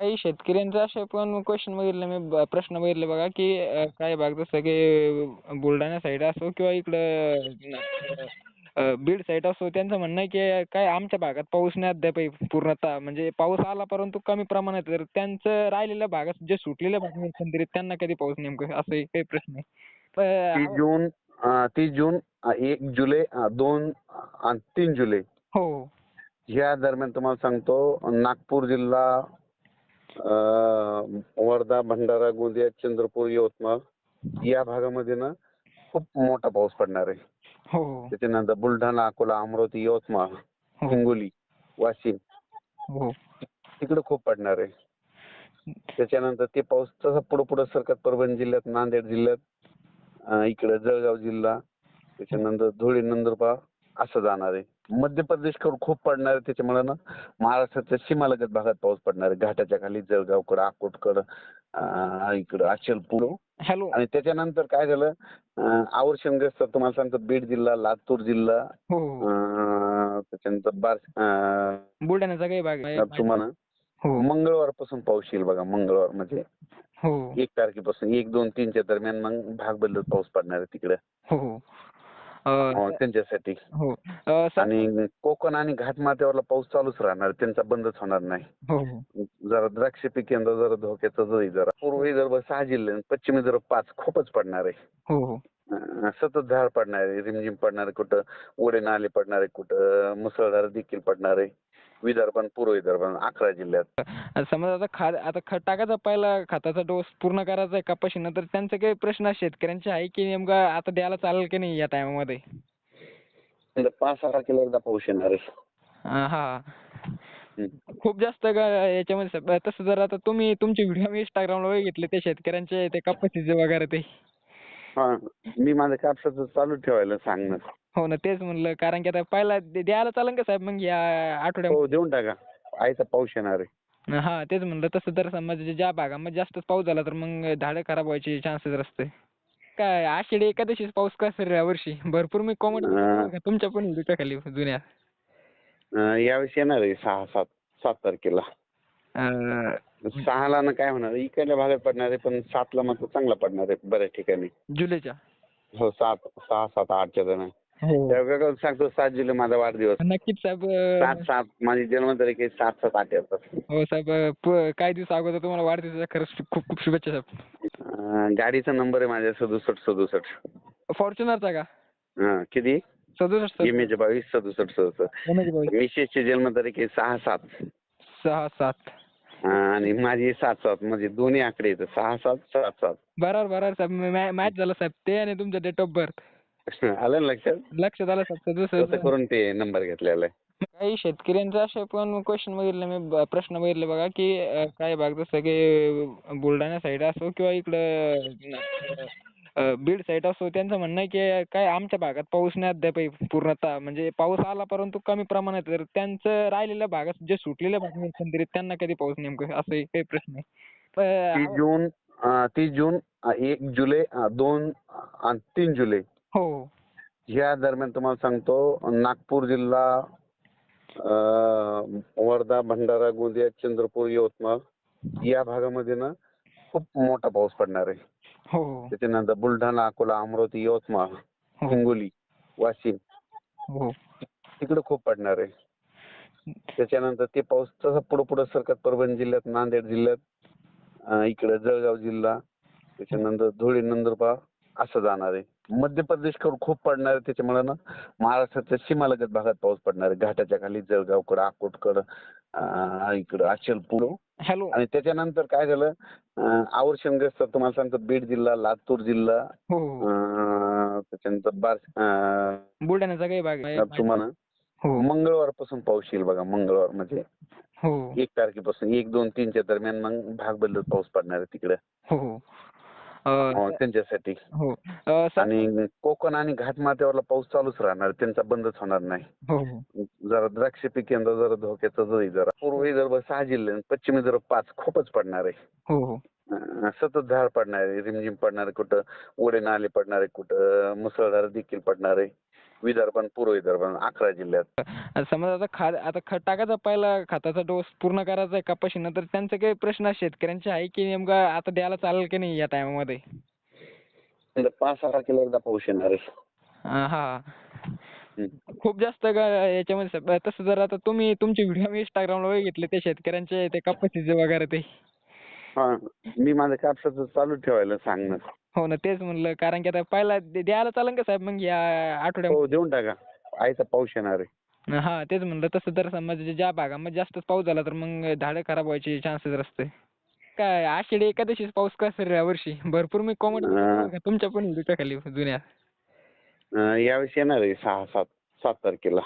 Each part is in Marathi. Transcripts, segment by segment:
काही शेतकऱ्यांचे असे पण क्वेश्चन बघितले मी ब- प्रश्न बघितले बघा की अं, काही भाग जसं की बुलढाणा साईड असो किंवा इकडं अं, बीड साईड असो त्यांचं म्हणणं आहे की काय आमच्या भागात पाऊस नाही अद्याप पूर्णतः. म्हणजे पाऊस आला परंतु कमी प्रमाणात. तर त्यांचं राहिलेल्या भागात जे सुटलेल्या भाग आहेत एकंदरीत त्यांना कधी पाऊस नेमकं? असं काही प्रश्न आहे. तीस तर- जून अं, तीस जून अं, एक जुलै अं, दोन आणि तीन जुलै. हो. या दरम्यान तुम्हाला सांगतो नागपूर जिल्हा वर्धा भंडारा गोंदिया चंद्रपूर यवतमाळ या भागामध्ये ना खूप मोठा पाऊस पडणार आहे. हो. त्याच्यानंतर बुलढाणा अकोला अमरावती यवतमाळ हो. हिंगोली वाशिम हो. तिकडे खूप पडणार आहे. त्याच्यानंतर ते पाऊस तसा पुढे पुढे सरकत परभणी जिल्ह्यात नांदेड जिल्ह्यात इकडे जळगाव जिल्हा त्याच्यानंतर धुळे नंदुरबार असं जाणार आहे. मध्य प्रदेशकडे खूप पडणार आहे. त्याच्यामुळे ना महाराष्ट्राच्या सीमालगत भागात पाऊस पडणार आहे. घाटाच्या खाली जळगावकडं अकोटकडं इकडं अचलपूर. हॅलो आणि त्याच्यानंतर काय झालं? आवर्षणग्रस्त तुम्हाला सांगतो बीड जिल्हा लातूर जिल्हा हो. हो अं, त्याच्यानंतर बार बुलढाण्याचा काही भाग आहे. तुम्हाला? हो. मंगळवारपासून पाऊस येईल बघा मंगळवार म्हणजे हो. एक तारखेपासून. एक दोन तीनच्या दरम्यान मग भाग बदलत पाऊस पडणार आहे तिकडे. हो, त्यांच्यासाठी. हो. अं, सर आणि कोकण आणि घाटमाथ्यावरला पाऊस चालूच राहणार त्यांचा बंदच होणार नाही. हो हो. जरा द्राक्ष पीक यंदा जरा धोक्याचं जाईल जरा. पूर्व विदर्भ सहा जिल्हे आणि पश्चिम विदर्भ पाच खूपच पडणार आहे. हो हो. सतत झाड पडणार आहे रिमझिम पडणार आहे कुठं ओढे नाले पडणार आहे कुठं मुसळधार देखील पडणार आहे. विदर्भ आणि पूर्व विदर्भ अकरा जिल्ह्यात. समजा आता खा आता खत टाकायचा पहिला खताचा डोस पूर्ण करायचा आहे कपाशीनं तर त्यांचे काही प्रश्न शेतकऱ्यांचे आहे की नेमकं आता द्यायला चालेल की नाही या टायमामध्ये म्हणजे पाच सहा तारखेला एकदा पाऊस येणार आहे. हा. खूप जास्त याच्यामध्ये तसं जर आता तुम्ही तुमचे व्हिडिओ मी इंस्टाग्रामला बघितले ते शेतकऱ्यांचे ते कपाशीचे वगैरे ते. हा मी माझं कापसाचं चालू ठेवायला सांगणार. हो ना तेच म्हणलं कारण की आता पहिला दे- द्यायला चालेल का साहेब? मग या आठवड्यामध्ये हो देऊन टाका. आयचा पाऊस येणार आहे. हा तेच म्हणलं तसं जर समजा ज्या भागामध्ये जास्तच पाऊस झाला तर मग झाडं खराब व्हायचे चान्सेस असते. काय आषाढी एकादशीच पाऊस कसा रे यावर्षी भरपूर मी कॉमेंट अं, तुमच्या पण व्हिडिओच्या खाली जुन्या. अं, यावेळेस येणार आहे सहा सात सात तारखेला. अं, सहाला ना काय होणार? इकडल्या भागात पडणार आहे पण सातला मात्र चांगला पडणार आहे बऱ्याच ठिकाणी. जुलैच्या? हो सात सहा सात आठच्या दरम्यान हो. सांगतो सात जुलै माझा वाढदिवस. नक्कीच साहेब सात सात माझी जन्मतारीख आहे सात सात आठ येतात हो साहेब प- काही दिवस अगोदर तुम्हाला वाढदिवसाच्या खरंच खूप खूप शुभेच्छा साहेब. अं, गाडीचा नंबर आहे माझ्या सदुसष्ट सदुसष्ट. फॉर्च्युनरचा का? हा किती? सदुसष्ट एम एच बावीस सदुसष्ट सदुसष्ट. मिसेसची जन्मतारीख आहे सहा सात. सहा सात. आणि माझी सात सात म्हणजे दोन्ही आकडे येतात सहा सात सात सात. बरोबर बरोबर साहेब. मॅच झाला साहेब. ते आणि तुमचं डेट ऑफ बर्थ आलं ना लक्षात? लक्षात आलं साहेब. तसं सदुसष्ट करून ते नंबर घेतलेला आहे. काही शेतकऱ्यांचे असे पण क्वेश्चन बघितले मी ब- प्रश्न बघितले बघा की अं, काही भाग जसं की बुलढाणा साईड असो किंवा इकडं बीड साईड असो त्यांचं म्हणणं आहे की काय आमच्या भागात पाऊस नाही अद्याप पूर्णतः. म्हणजे पाऊस आला परंतु कमी प्रमाणात. तर त्यांचं राहिलेल्या भागात जे सुटलेल्या भाग एकंदरीत त्यांना कधी पाऊस नेमकं? असं एक काही प्रश्न आहे. तीस जून तीस जून एक जुलै दोन आणि तीन जुलै. हो. या दरम्यान तुम्हाला सांगतो नागपूर जिल्हा वर्धा भंडारा गोंदिया चंद्रपूर यवतमाळ या भागामध्ये ना खूप मोठा पाऊस पडणार आहे. हो. त्याच्यानंतर बुलढाणा अकोला अमरावती यवतमाळ हो. हिंगोली वाशिम. हो. तिकडे खूप पडणार आहे. त्याच्यानंतर ते पाऊस तसा पुढे पुढे सरकत परभणी जिल्ह्यात नांदेड जिल्ह्यात इकडे जळगाव जिल्हा त्याच्यानंतर धुळे नंदुरबार असं जाणार आहे. मध्य प्रदेशकडे खूप पडणार आहे. त्याच्यामुळे ना महाराष्ट्राच्या सीमालगत भागात पाऊस पडणार आहे. घाटाच्या खाली जळगावकडं अकोटकडं इकडं अचलपूर. हॅलो आणि त्याच्यानंतर काय झालं? आवर्षणग्रस्त तुम्हाला सांगतो बीड जिल्हा लातूर जिल्हा हो हो. अं, त्याच्यानंतर बार बुलढाण्याचा काही भाग तुम्हाला? हो. मंगळवारपासून पाऊस येईल बघा मंगळवार म्हणजे. एक तारखेपासून एक दोन तीनच्या दरम्यान मग भाग बदलत पाऊस पडणार आहे तिकडे. त्यांच्यासाठी. हो. अं, सर आणि कोकण आणि घाटमाथ्यावरला पाऊस चालूच राहणार त्यांचा बंदच होणार नाही. हो हो. जरा द्राक्ष पीक यंदा जरा धोक्याचं जाईल जरा. पूर्व विदर्भ सहा जिल्हे आणि पश्चिम विदर्भ पाच खूपच पडणार आहे. हो हो. सतत झाड पडणार आहे रिमझिम पडणार आहे कुठं ओढे नाले पडणार आहे कुठं मुसळधार देखील पडणार आहे. विदर्भ आणि पूर्व विदर्भ अकरा जिल्ह्यात. समजा आता खा आता खत टाकायचा पहिला खताचा डोस पूर्ण करायचा आहे कपाशीनं तर त्यांचे काही प्रश्न शेतकऱ्यांचे आहे की नेमकं आता द्यायला चालेल की नाही या टायमामध्ये म्हणजे पाच सहा तारखेला एकदा पाऊस येणार आहे. हा हम्म. खूप जास्त याच्यामध्ये तसं जर आता तुम्ही तुमचे व्हिडिओ मी इंस्टाग्रामला बघितले ते शेतकऱ्यांचे ते कपाशीचे वगैरे ते. हा मी माझं कापसाचं चालू ठेवायला सांगणार. हो ना तेच म्हणलं कारण की आता पहिला दे- द्यायला चालेल का साहेब? मग या आठवड्यामध्ये हो देऊन टाका. आयचा पाऊस येणार आहे. हा तेच म्हणलं तसं जर समजा ज्या भागामध्ये जास्तच पाऊस झाला तर मग झाडं खराब व्हायचे चान्सेस असते. काय आषाढी एकादशीच पाऊस कसा या वर्षी? भरपूर मी कॉमेंट अं, तुमच्या पण व्हिडिओच्या खाली जुन्या. अं, यावेळेस येणार आहे सहा सात सात तारखेला.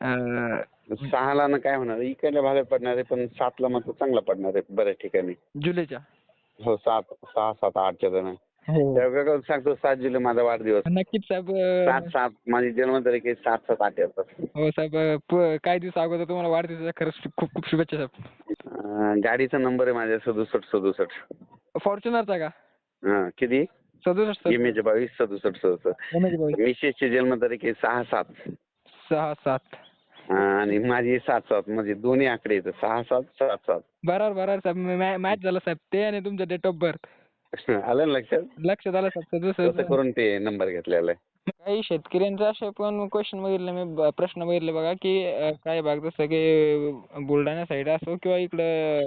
अं, सहाला ना काय होणार? इकडल्या भागात पडणार आहे पण सातला मात्र चांगला पडणार आहे बऱ्याच ठिकाणी. जुलैच्या? हो सात सहा सात आठच्या दरम्यान हो. सांगतो सात जुलै माझा वाढदिवस. नक्कीच साहेब सात सात माझी जन्मतारीख आहे सात सात आठ येतात. हो साहेब प- काही दिवस अगोदर तुम्हाला वाढदिवसाच्या खरंच खूप खूप शुभेच्छा साहेब. अं, गाडीचा नंबर आहे माझ्या सदुसष्ट सदुसष्ट. फॉर्च्युनरचा का? हा किती? सदुसष्ट एम एच बावीस सदुसष्ट सदुसष्ट. मिसेसची जन्मतारीख आहे सहा सात. सहा सात. आणि माझी सात सात म्हणजे दोन्ही आकडे येतात सहा सात सात सात. बरोबर बरोबर साहेब. मॅच झाला साहेब. ते आणि तुमचं डेट ऑफ बर्थ आलं ना लक्षात? लक्षात आलं साहेब. तसं करून ते नंबर घेतलेला आहे. काही शेतकऱ्यांचे असे पण क्वेश्चन बघितले मी प्रश्न बघितले बघा की काही भाग जसं की बुलढाणा साईड असो किंवा इकडं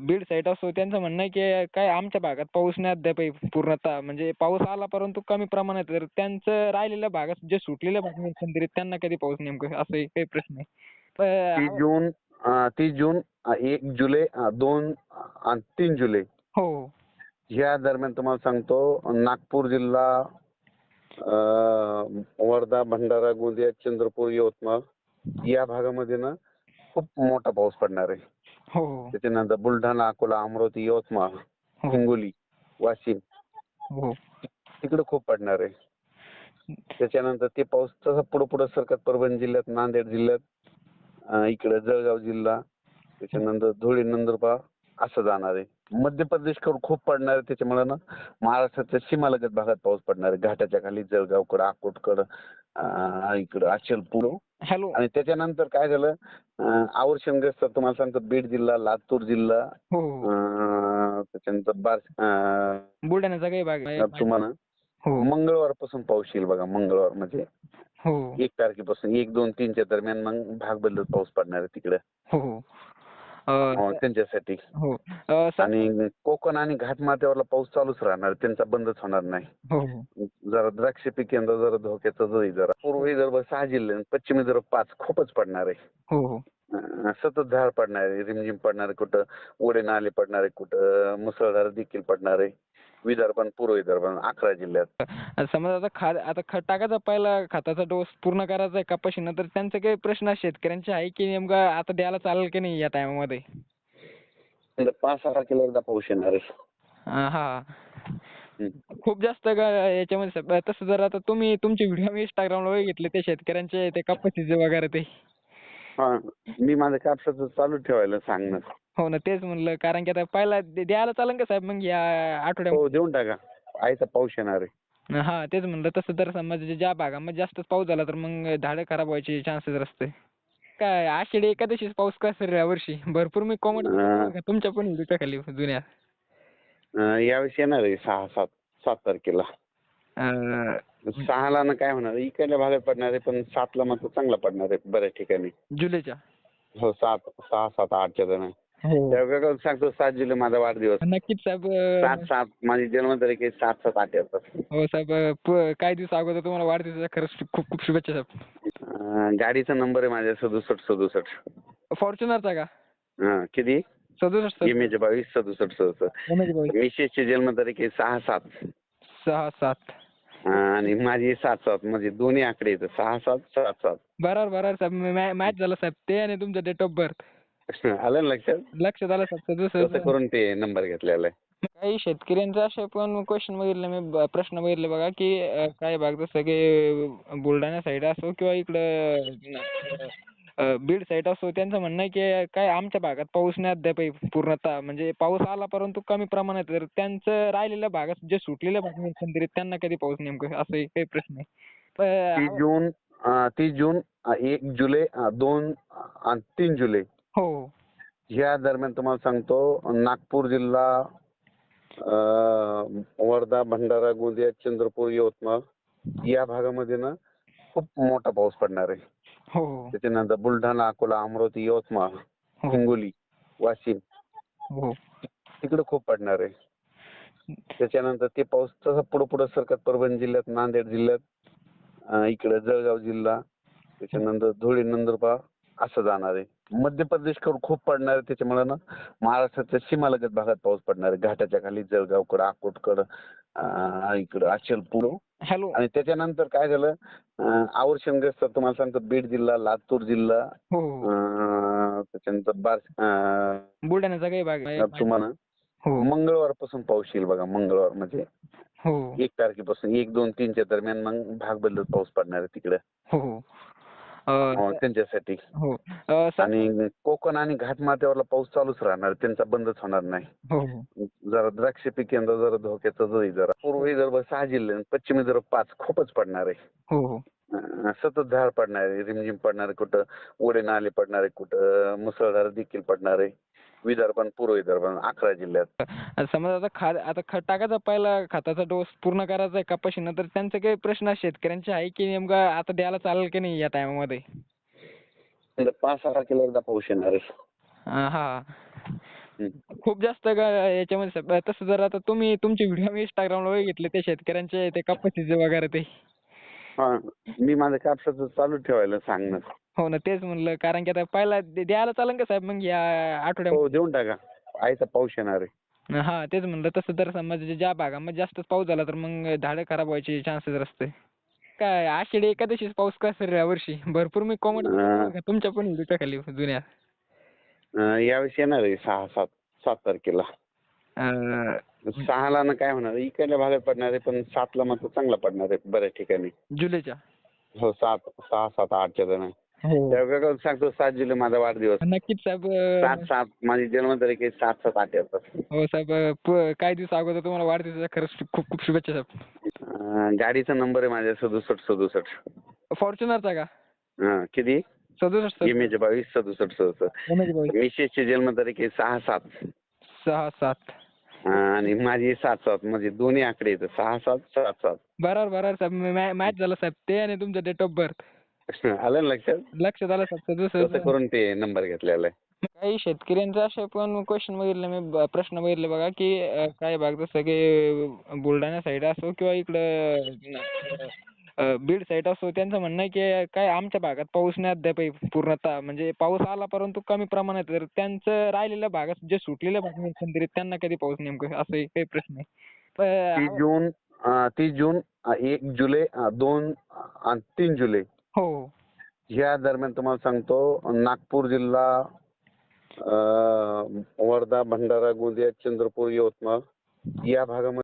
बीड साईड असो त्यांचं म्हणणं आहे की काय आमच्या भागात पाऊस नाही अद्याप पूर्णतः. म्हणजे पाऊस आला परंतु कमी प्रमाणात. तर त्यांचं राहिलेल्या भागात जे सुटलेल्या भाग आहेत एकंदरीत त्यांना कधी पाऊस नेमकं? असं काही प्रश्न आहे. तीस जून तीस जून एक जुलै दोन आणि तीन जुलै. हो. या दरम्यान तुम्हाला सांगतो नागपूर जिल्हा वर्धा भंडारा गोंदिया चंद्रपूर यवतमाळ या भागामध्ये ना खूप मोठा पाऊस पडणार आहे. हो. त्याच्यानंतर बुलढाणा अकोला अमरावती यवतमाळ हो. हिंगोली वाशिम. हो. तिकडे खूप पडणार आहे. त्याच्यानंतर ते पाऊस तसा पुढे पुढे सरकत परभणी जिल्ह्यात नांदेड जिल्ह्यात इकडे जळगाव जिल्हा त्याच्यानंतर धुळे नंदुरबार असं जाणार आहे. मध्य प्रदेशकडे खूप पडणार आहे. त्याच्यामुळे ना महाराष्ट्राच्या सीमालगत भागात पाऊस पडणार आहे. घाटाच्या खाली जळगावकडं अकोटकडं इकडं अचलपूर. हॅलो. आणि त्याच्यानंतर काय झालं आवर्षणग्रस्त तुम्हाला सांगतो बीड जिल्हा लातूर जिल्हा हो हो. अं, त्याच्यानंतर बार अं, बुलढाण्याचा काही भाग आहे. तुम्हाला हो. मंगळवारपासून पाऊस येईल बघा मंगळवार म्हणजे हो. एक तारखेपासून एक दोन तीनच्या दरम्यान मग भाग बदलत पाऊस पडणार आहे तिकडे. हो, त्यांच्यासाठी. हो. अं, सर आणि कोकण आणि घाटमाथ्यावरला पाऊस चालूच राहणार त्यांचा बंदच होणार नाही. हो हो. जरा द्राक्ष पीक यंदा जरा धोक्याचं जरा पूर्व विदर्भ सहा जिल्हे आणि पश्चिम विदर्भ पाच खूपच पडणार आहे. हो हो. सतत धार पडणार आहे रिमझिम पडणार आहे कुठं ओढे नाले पडणार आहे कुठं मुसळधार देखील पडणार आहे. विदर्भ आणि पूर्व विदर्भ अकरा जिल्ह्यात. समजा आता खा आता खत टाकायचा पहिला खताचा डोस पूर्ण करायचा आहे कपाशीनं तर त्यांचे काही प्रश्न शेतकऱ्यांचे आहे की नेमकं आता द्यायला चालेल की नाही या टायमामध्ये म्हणजे पाच सहा तारखेला एकदा पाऊस येणार आहे. हा. खूप जास्त का याच्यामध्ये तसं जर आता तुम्ही तुमचे व्हिडिओ मी इंस्टाग्रामला बघितले ते शेतकऱ्यांचे ते कपाशीचे वगैरे ते. हा मी माझं कापसाचं चालू ठेवायला सांगणार. हो ना तेच म्हणलं कारण की आता पहिला दे- द्यायला चालेल का साहेब? मग या आठवड्यामध्ये हो देऊन टाका. आयचा पाऊस येणार आहे. हा तेच म्हणलं तसं जर समजा ज्या भागामध्ये जास्तच पाऊस झाला तर मग झाडं खराब व्हायचे चान्सेस असते. काय आषाढी एकादशीच पाऊस कसा या वर्षी? भरपूर मी कॉमेंट तुमच्या पण व्हिडिओच्या खाली जुन्या. अं, यावेळेस येणार आहे सहा सात सात तारखेला. सहाला ना काय होणार? इकडल्या भागात पडणार आहे पण सातला मात्र चांगला पडणार आहे बऱ्याच ठिकाणी. जुलैच्या? हो सात सहा सात आठच्या दरम्यान हो. सांगतो सात जुलै माझा वाढदिवस. नक्कीच साहेब सात सात माझी जन्मतारीख आहे सात सात आठ येतात. हो साहेब प- काही दिवस अगोदर तुम्हाला वाढदिवसाच्या खरंच खूप खूप शुभेच्छा साहेब. अं, गाडीचा नंबर आहे माझ्या सदुसष्ट सदुसष्ट. फॉर्च्युनरचा का? हा किती? सदुसष्ट एम एच बावीस सदुसष्ट सदुसष्ट. मिसेसची जन्मतारीख आहे सहा सात. सहा सात. आणि माझी सात सात म्हणजे दोन्ही आकडे येतात सहा सात सात सात. बरोबर बरोबर साहेब. मॅच झाला साहेब. ते आणि तुमचं डेट ऑफ बर्थ आलं ना लक्षात? लक्षात आलं साहेब. तसं करून ते नंबर घेतलेला आहे. काही शेतकऱ्यांचे असे पण क्वेश्चन बघितले मी प्रश्न बघितले बघा की काही भाग जसं की बुलढाणा साईड असो किंवा इकडं बीड साईड असो त्यांचं म्हणणं आहे की काय आमच्या भागात पाऊस नाही अद्याप पूर्णतः. म्हणजे पाऊस आला परंतु कमी प्रमाणात. तर त्यांचं राहिलेल्या भागात जे सुटलेल्या भाग आहेत एकंदरीत त्यांना कधी पाऊस नेमकं? असं काही प्रश्न आहे. तीस जून तीस जून एक जुलै दोन आणि तीन जुलै. हो. या दरम्यान तुम्हाला सांगतो नागपूर जिल्हा वर्धा भंडारा गोंदिया चंद्रपूर यवतमाळ या भागामध्ये ना खूप मोठा पाऊस पडणार आहे. हो. त्याच्यानंतर बुलढाणा अकोला अमरावती यवतमाळ हो. हिंगोली वाशिम. हो. तिकडे खूप पडणार आहे. त्याच्यानंतर ते पाऊस तसा पुढे पुढे सरकत परभणी जिल्ह्यात नांदेड जिल्ह्यात इकडे जळगाव जिल्हा त्याच्यानंतर धुळे नंदुरबार असं जाणार आहे. मध्य प्रदेशकडे खूप पडणार आहे. त्याच्यामुळे ना महाराष्ट्राच्या सीमालगत भागात पाऊस पडणार आहे. घाटाच्या खाली जळगावकडं अकोटकडं इकडं अचलपूर. हॅलो. आणि त्याच्यानंतर काय झालं अं, आवर्षणग्रस्त तुम्हाला सांगतो बीड जिल्हा लातूर जिल्हा हो हो. अं, त्याच्यानंतर बार अं, बुलढाण्याचा काही भाग आहे. तुम्हाला हो. मंगळवारपासून पाऊस येईल बघा मंगळवार म्हणजे हो. एक तारखेपासून एक दोन तीनच्या दरम्यान मग भाग बदलत पाऊस पडणार आहे तिकडे. हो. त्यांच्यासाठी. हो. अं, सर आणि कोकण आणि घाटमाथ्यावरला पाऊस चालूच राहणार त्यांचा बंदच होणार नाही. हो हो. जरा द्राक्ष पीक यंदा जरा धोक्याचं जाईल जरा. पूर्व विदर्भ सहा जिल्हे पश्चिम विदर्भ पाच खूपच पडणार आहे. हो हो. सतत धार पडणार आहे रिमझिम पडणार आहे कुठं ओढे नाले पडणार आहे कुठं मुसळधार देखील पडणार आहे. विदर्भ आणि पूर्व विदर्भ अकरा जिल्ह्यात. समजा आता खा आता खत टाकायचा पहिला खताचा डोस पूर्ण करायचा आहे कपाशीनं तर त्यांचे काही प्रश्न शेतकऱ्यांचे आहे की नेमका आता द्यायला चालेल की नाही या टायमामध्ये म्हणजे पाच सहा तारखेला एकदा पाऊस येणार आहे. हा. खूप जास्त याच्यामध्ये तसं जर आता तुम्ही तुमचे व्हिडिओ मी इंस्टाग्रामला बघितले ते शेतकऱ्यांचे ते कपाशीचे वगैरे ते. हा मी माझं कापसाचं चालू ठेवायला सांगणार. हो ना तेच म्हणलं कारण की आता पहिला दे- द्यायला चालेल का साहेब? मग या आठवड्यामध्ये हो देऊन टाका. आयचा पाऊस येणार आहे. हा तेच म्हणलं तसं जर समजा ज्या भागामध्ये जास्तच पाऊस झाला तर मग झाडं खराब व्हायचे चान्सेस असते. काय आषाढी एकादशीच पाऊस का सर यावर्षी भरपूर मी कॉमेंट अं, तुमच्या पण व्हिडिओच्या खाली जुन्या. अं, यावेळेस येणार आहे सहा सात सात तारखेला. अं, सहाला ना काय होणार? इकडल्या भागात पडणार आहे पण सातला मात्र चांगला पडणार आहे बऱ्याच ठिकाणी. जुलैच्या? हो सात सहा सात आठच्या दरम्यान हो. सांगतो सात जुलै माझा वाढदिवस. नक्कीच साहेब सात सात माझी जन्मतारीख आहे सात सात आठ येतात. हो साहेब प- काही दिवस अगोदर तुम्हाला वाढदिवसाच्या खरंच खूप खूप शुभेच्छा साहेब. अं, गाडीचा नंबर आहे माझ्या सदुसष्ट सदुसष्ट. फॉर्च्युनरचा का? हा किती? सदुसष्ट एच बावीस सदुसष्ट सदुसष्ट. मिसेसची जन्मतारीख आहे सहा सात. सहा सात. आणि माझी सात सात म्हणजे दोन्ही आकडे येतात सहा सात सात सात. बरोबर बरोबर साहेब. मॅच झाला साहेब. ते आणि तुमचं डेट ऑफ बर्थ आलं ना लक्षात? लक्षात आलं साहेब. तसं सदुसष्ट करून ते नंबर घेतलेला आहे. काही शेतकऱ्यांचे असे पण क्वेश्चन बघितले मी ब- प्रश्न बघितले बघा की अं, काही भाग जसं की बुलढाणा साईड असो किंवा इकडं अं, बीड साईड असो त्यांचं म्हणणं आहे की काय आमच्या भागात पाऊस नाही अद्याप पूर्णतः. म्हणजे पाऊस आला परंतु कमी प्रमाणात. तर त्यांचं राहिलेल्या भागात जे सुटलेल्या भाग आहेत एकंदरीत त्यांना कधी पाऊस नेमकं? असं काही प्रश्न आहे. तीस पण- जून तीस जून एक जुलै दोन आणि तीन जुलै. हो. या दरम्यान तुम्हाला सांगतो नागपूर जिल्हा वर्धा भंडारा गोंदिया चंद्रपूर यवतमाळ या भागामध्ये